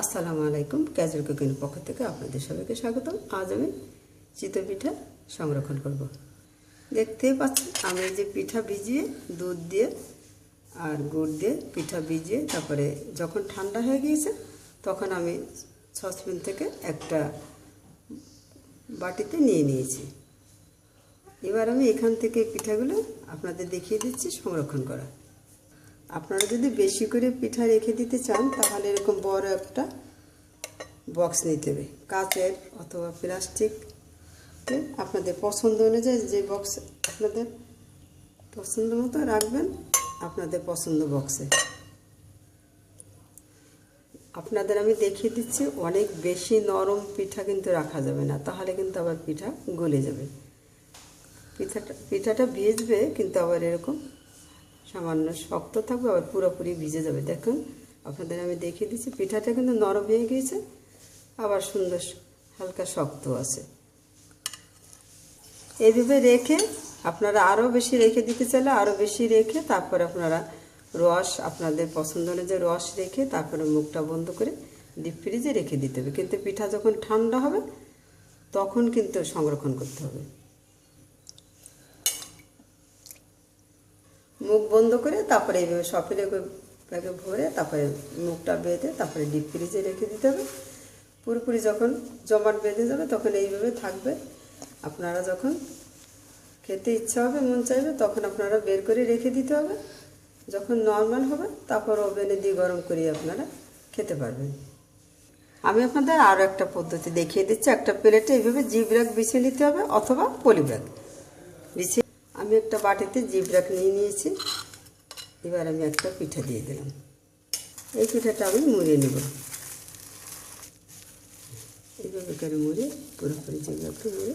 আসসালামু আলাইকুম, casual cooking পক্ষ থেকে আপনাদের সবাইকে স্বাগতম। আজ আমি চিতই পিঠা সংরক্ষণ করব। দেখতেই পাচ্ছেন, আমি যে পিঠা ভিজিয়ে দুধ দিয়ে আর গুড় দিয়ে পিঠা ভিজিয়ে তারপরে যখন ঠান্ডা হয়ে গিয়েছে, তখন আমি সসপ্যান থেকে একটা বাটিতে নিয়ে নিয়েছি। এবার আমি এখান থেকে পিঠাগুলো আপনাদের দেখিয়ে দিচ্ছি সংরক্ষণ করা। আপনারা যদি বেশি করে পিঠা রেখে দিতে চান, তাহলে এরকম বড় একটা বক্স নিতে হবে। কাচের অথবা প্লাস্টিক আপনাদের পছন্দ অনুযায়ী যে বক্স আপনাদের পছন্দ মতো রাখবেন, আপনাদের পছন্দ বক্সে আপনাদের আমি দেখিয়ে দিচ্ছি, অনেক বেশি নরম পিঠা কিন্তু রাখা যাবে না, তাহলে কিন্তু আবার পিঠা গলে যাবে। পিঠাটা পিঠাটা ভিজবে, কিন্তু আবার এরকম সামান্য শক্ত থাকবে, আবার পুরোপুরি ভিজে যাবে। দেখুন, আপনাদের আমি দেখিয়ে দিচ্ছি, পিঠাটা কিন্তু নরম হয়ে গিয়েছে, আবার সুন্দর হালকা শক্ত আছে। এইভাবে রেখে আপনারা আরও বেশি রেখে দিতে চাইলে আরও বেশি রেখে তারপর আপনারা রস, আপনাদের পছন্দ অনুযায়ী রস রেখে তারপরে মুখটা বন্ধ করে ডিপ ফ্রিজে রেখে দিতে হবে। কিন্তু পিঠা যখন ঠান্ডা হবে, তখন কিন্তু সংরক্ষণ করতে হবে। মুখ বন্ধ করে তারপরে এইভাবে সফেলে ব্যাগে ভরে তারপরে মুখটা বেঁধে তারপরে ডিপ ফ্রিজে রেখে দিতে হবে। পুরোপুরি যখন জমাট বেঁধে যাবে তখন এইভাবে থাকবে। আপনারা যখন খেতে ইচ্ছা হবে, মন চাইবে, তখন আপনারা বের করে রেখে দিতে হবে। যখন নর্মাল হবে, তারপর ওভেনে দিয়ে গরম করিয়ে আপনারা খেতে পারবেন। আমি আপনাদের আরও একটা পদ্ধতি দেখিয়ে দিচ্ছি। একটা প্লেটে এইভাবে জিপ ব্যাগ বিছিয়ে নিতে হবে অথবা পলি ব্যাগ বিছিয়ে আমি একটা বাটিতে ব্যাগ নিয়ে নিয়েছি। এবার আমি একটা পিঠা দিয়ে দিলাম। এই পিঠাটা আমি মুড়ে নেব। এইভাবে করে মুড়ে, পুরোপুরি জিপ ব্যাগটা মুড়ে।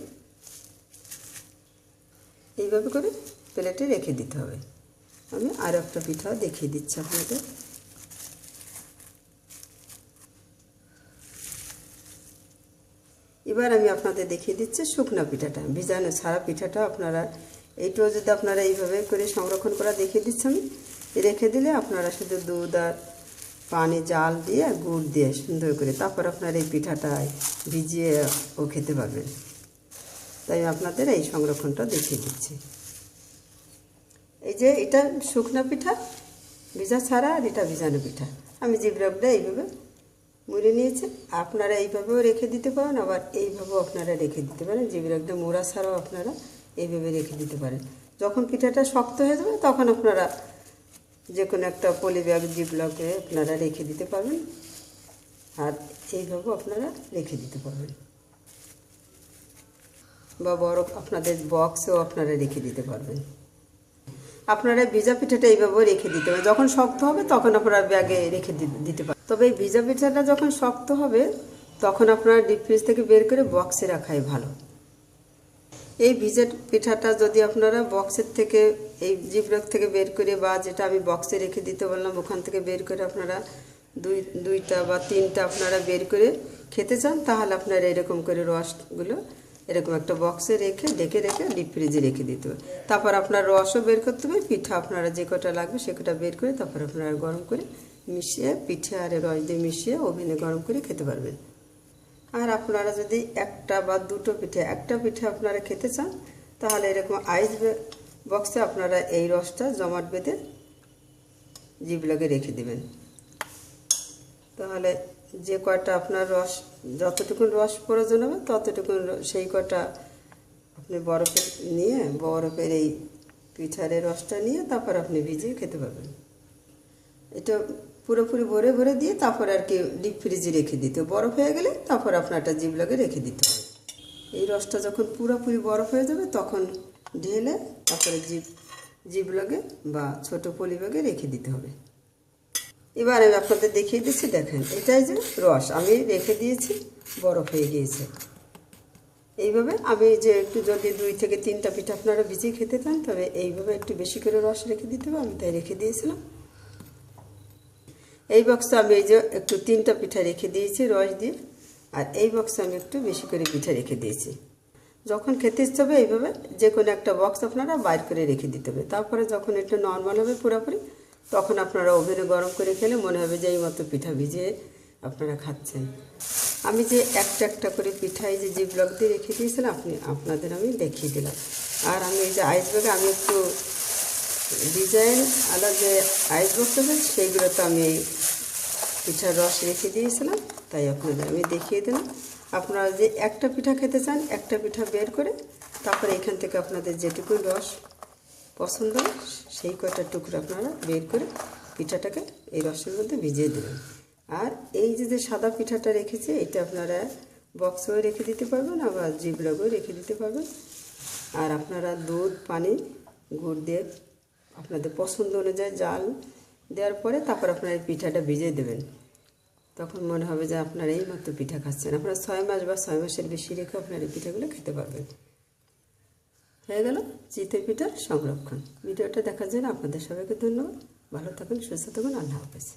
এইভাবে করে প্লেটে রেখে দিতে হবে। আমি আর একটা পিঠাও দেখিয়ে দিচ্ছি আপনাদের এবার আমি আপনাদের দেখিয়ে দিচ্ছি শুকনো পিঠাটা। ভিজানো ছাড়া পিঠাটা আপনারা এইটাও যদি আপনারা এইভাবে করে সংরক্ষণ করা দেখিয়ে দিচ্ছি আমি রেখে দিলে আপনারা শুধু দুধ আর পানি, জাল দিয়ে গুড় দিয়ে সুন্দর করে তারপর আপনারা এই পিঠাটা ভিজিয়ে ও খেতে পারবেন। তাই আপনাদের এই সংরক্ষণটা দেখিয়ে দিচ্ছি। এই যে এটা শুকনো পিঠা, ভিজা ছাড়া আর এটা ভিজানো পিঠা। আমি জিবরবটা এইভাবে মুড়ে নিয়েছি। আপনারা এইভাবেও রেখে দিতে পারেন, আবার এইভাবেও আপনারা রেখে দিতে পারেন। জিবরবটা মোড়া ছাড়াও আপনারা এইভাবে রেখে দিতে পারেন। যখন পিঠাটা শক্ত হয়ে যাবে, তখন আপনারা যে কোনো একটা পলি ব্যাগ জিবলকে আপনারা রেখে দিতে পারবেন। আর এইভাবেও আপনারা রেখে দিতে পারবেন। বা বড় আপনাদের বক্সেও আপনারা রেখে দিতে পারবেন। আপনারা ভিজা পিঠাটা এইভাবেও রেখে দিতে হবে যখন শক্ত হবে, তখন আপনারা ব্যাগে রেখে দিতে পারেন তবে এই ভিজা পিঠাটা যখন শক্ত হবে, তখন আপনারা ডিপ ফ্রিজ থেকে বের করে বক্সে রাখাই ভালো। এই ভিজা পিঠাটা যদি আপনারা বক্সের থেকে, এই জিপলক থেকে বের করে বা যেটা আমি বক্সে রেখে দিতে বললাম, ওখান থেকে বের করে আপনারা দুই, দুইটা বা তিনটা আপনারা বের করে খেতে চান, তাহলে আপনারা এরকম করে রসগুলো এরকম একটা বক্সে রেখে, ডেকে রেখে ডিপ ফ্রিজে রেখে দিতে হবে। তারপর আপনার রসও বের করতে হবে, পিঠা আপনারা যে কটা লাগবে সে কটা বের করে তারপর আপনারা গরম করে মিশিয়ে, পিঠে আর রস দিয়ে মিশিয়ে ওভেনে গরম করে খেতে পারবেন। আর আপনারা যদি একটা বা দুটো পিঠে, একটা পিঠে আপনারা খেতে চান, তাহলে এরকম আইস বক্সে আপনারা এই রসটা জমাট বেঁধে জিবলাগে রেখে দেবেন। তাহলে যে কয়টা আপনার রস, যতটুকু রস প্রয়োজন হবে, ততটুকু সেই কটা আপনি বরফে নিয়ে, বরফের এই পিঠারের রসটা নিয়ে তারপর আপনি ভিজিয়ে খেতে পারবেন। এটা পুরোপুরি ভরে ভরে দিয়ে তারপর আর কি ডিপ ফ্রিজে রেখে দিতে বরফ হয়ে গেলে তারপর আপনারটা জিবলাগে রেখে দিতে হবে। এই রসটা যখন পুরোপুরি বরফ হয়ে যাবে, তখন ঢেলে তারপরে জিপ জিবলাগে বা ছোট পলিব্যাগে রেখে দিতে হবে। এবার আমি আপনাদের দেখিয়ে দিচ্ছি, দেখেন, এটাই যে রস। আমি রেখে দিয়েছি, বরফ হয়ে গিয়েছে। এইভাবে আমি যে একটু যদি দুই থেকে তিনটা পিঠা আপনারা ভিজিয়ে খেতে চান, তবে এইভাবে একটু বেশি করে রস রেখে দিতে হবে। আমি তাই রেখে দিয়েছিলাম। এই বক্সে আমি এই যে একটু তিনটা পিঠা রেখে দিয়েছি, রস দিয়ে। আর এই বক্সে আমি একটু বেশি করে পিঠা রেখে দিয়েছি। যখন খেতে ইচ্ছে হবে এইভাবে যে কোনো একটা বক্স আপনারা বাইর করে রেখে দিতে হবে। তারপরে যখন একটু নর্মাল হবে পুরোপুরি, তখন আপনারা ওভেনে গরম করে খেলে মনে হবে যে এই মতো পিঠা ভিজিয়ে আপনারা খাচ্ছেন। আমি যে একটা একটা করে পিঠাই যে জি ব্লক দিয়ে রেখে দিয়েছিলাম, আপনি, আপনাদের আমি দেখিয়ে দিলাম। আর আমি এই যে আইস ব্যাগে আমি একটু ডিজাইন আলাদা যে আইস বক্স আছে সেইগুলোতে আমি এই পিঠার রস রেখে দিয়েছিলাম, তাই আপনাদের আমি দেখিয়ে দিলাম। আপনারা যে একটা পিঠা খেতে চান, একটা পিঠা বের করে তারপরে এখান থেকে আপনাদের যেটুকু রস পছন্দ, সেই কয়টা টুকরো আপনারা বের করে পিঠাটাকে এই রসের মধ্যে ভিজিয়ে দেবেন। আর এই যে যে সাদা পিঠাটা রেখেছি, এটা আপনারা বক্সেও রেখে দিতে পারবেন, আবার জিবলাগেও রেখে দিতে পারবেন। আর আপনারা দুধ, পানি, গুড় দিয়ে আপনাদের পছন্দ অনুযায়ী জাল দেওয়ার পরে তারপর আপনার এই পিঠাটা ভিজিয়ে দেবেন। তখন মনে হবে যে আপনারা এই মাত্র পিঠা খাচ্ছেন। আপনারা ছয় মাস বা ছয় মাসের বেশি রেখে আপনার এই পিঠাগুলো খেতে পারবেন। হয়ে গেল চিতের পিঠার সংরক্ষণ। ভিডিওটা দেখার জন্য আপনাদের সবাইকে ধন্যবাদ। ভালো থাকুন, সুস্থ থাকুন। আল্লাহ হাফেজ।